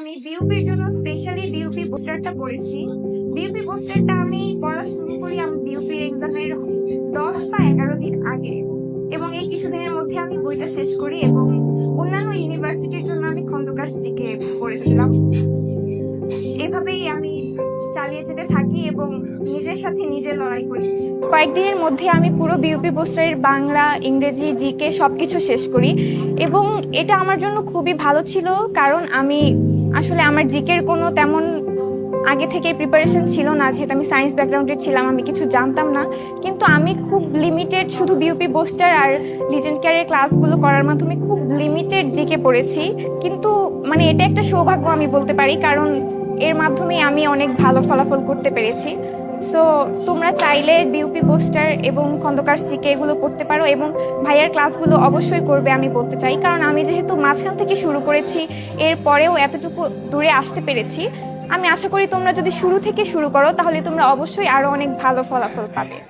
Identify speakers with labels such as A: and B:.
A: আমি বিউপির জন্য specially BUP বুস্টারটা পড়েছি বিউপি বুস্টারটা আমি পড়া শুরু করি আমি বিউপির এক্সামের দশ বা এগারো দিন আগে। এবং এই কিছুদিনের মধ্যে আমি বইটা শেষ করি এবং অন্যান্য ইউনিভার্সিটির জন্য আমি খন্দকার জিকে পড়েছিলাম। এভাবেই আমি চালিয়ে যেতে থাকি এবং নিজের সাথে নিজে লড়াই করি।
B: কয়েকদিনের মধ্যে আমি পুরো বিউপি বুস্টারের বাংলা, ইংরেজি জিকে সবকিছু শেষ করি। এবং এটা আমার জন্য খুবই ভালো ছিল, কারণ আমি আসলে আমার জিকের কোনো তেমন আগে থেকে প্রিপারেশন ছিল না, যেহেতু আমি সায়েন্স ব্যাকগ্রাউন্ডের ছিলাম, আমি কিছু জানতাম না। কিন্তু আমি খুব লিমিটেড শুধু বিউপি বোস্টার আর লিজেন্ড কেয়ারের ক্লাসগুলো করার মাধ্যমে খুব লিমিটেড জিকে পড়েছি। কিন্তু মানে এটা একটা সৌভাগ্য আমি বলতে পারি, কারণ এর মাধ্যমে আমি অনেক ভালো ফলাফল করতে পেরেছি। সো তোমরা চাইলে বিউপি পোস্টার এবং খন্দকার সিকে এগুলো পড়তে পারো এবং ভাইয়ার ক্লাসগুলো অবশ্যই করবে আমি বলতে চাই। কারণ আমি যেহেতু মাঝখান থেকে শুরু করেছি এর পরেও এতটুকু দূরে আসতে পেরেছি। আমি আশা করি তোমরা যদি শুরু থেকে শুরু করো, তাহলে তোমরা অবশ্যই আরও অনেক ভালো ফলাফল পাবে।